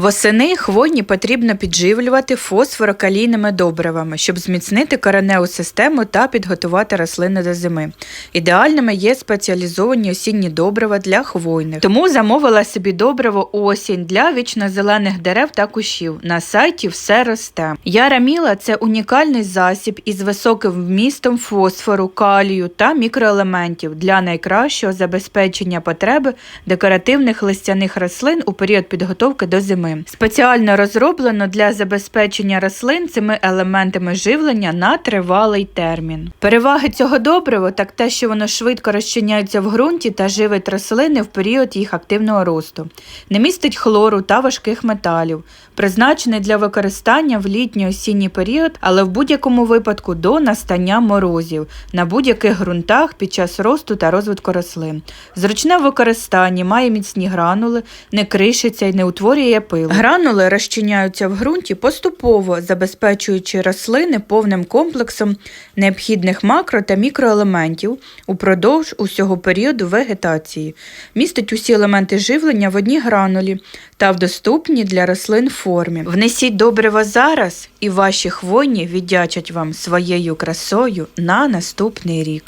Восени хвойні потрібно підживлювати фосфорокалійними добривами, щоб зміцнити кореневу систему та підготувати рослини до зими. Ідеальними є спеціалізовані осінні добрива для хвойних. Тому замовила собі добриво осінь для вічнозелених дерев та кущів. На сайті все росте. Яра Міла це унікальний засіб із високим вмістом фосфору, калію та мікроелементів для найкращого забезпечення потреби декоративних листяних рослин у період підготовки до зими. Спеціально розроблено для забезпечення рослин цими елементами живлення на тривалий термін. Переваги цього добрива так те, що воно швидко розчиняється в ґрунті та живить рослини в період їх активного росту, не містить хлору та важких металів, призначений для використання в літній осінній період, але в будь-якому випадку до настання морозів на будь-яких ґрунтах під час росту та розвитку рослин. Зручне в використанні має міцні гранули, не кришиться і не утворює пил. Гранули розчиняються в ґрунті поступово, забезпечуючи рослини повним комплексом необхідних макро та мікроелементів упродовж усього періоду вегетації, містить усі елементи живлення в одній гранулі та в доступній для рослин формі. Внесіть добрива зараз, і ваші хвойні віддячать вам своєю красою на наступний рік.